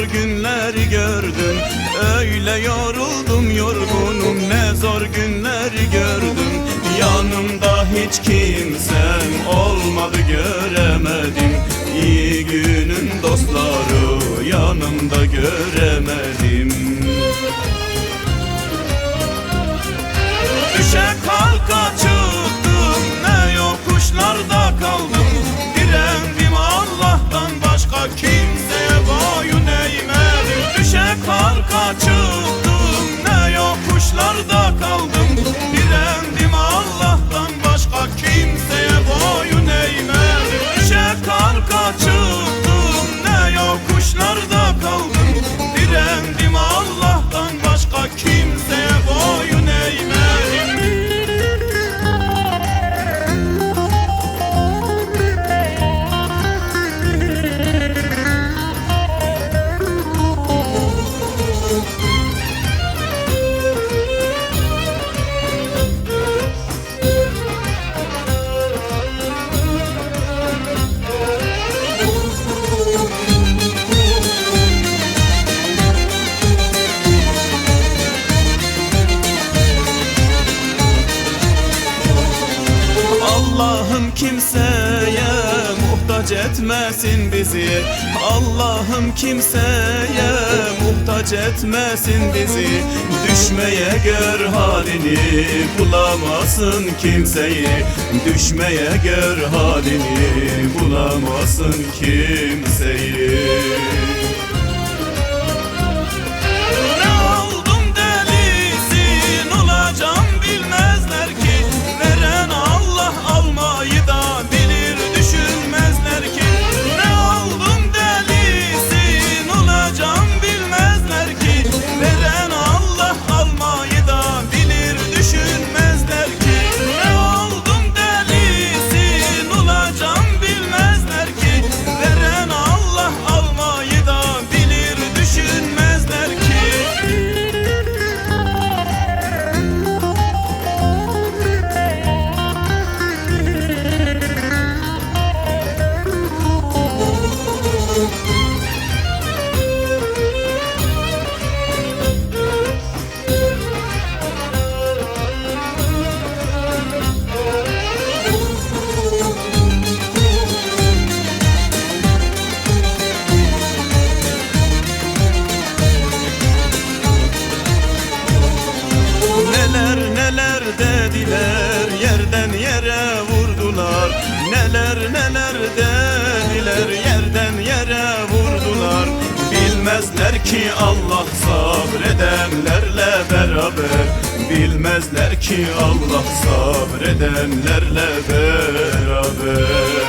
zor günler gördüm Öyle yoruldum yorgunum ne zor günler gördüm Yanımda hiç kimsem olmadı göremedim. İyi günün dostları yanımda göremedim Allah'ım kimseye muhtaç etmesin bizi. Allah'ım kimseye muhtaç etmesin bizi. Düşmeye gör halini bulamasın kimseyi. Düşmeye gör halini bulamasın kimseyi ki Allah sabredenlerle beraber. Bilmezler ki Allah sabredenlerle beraber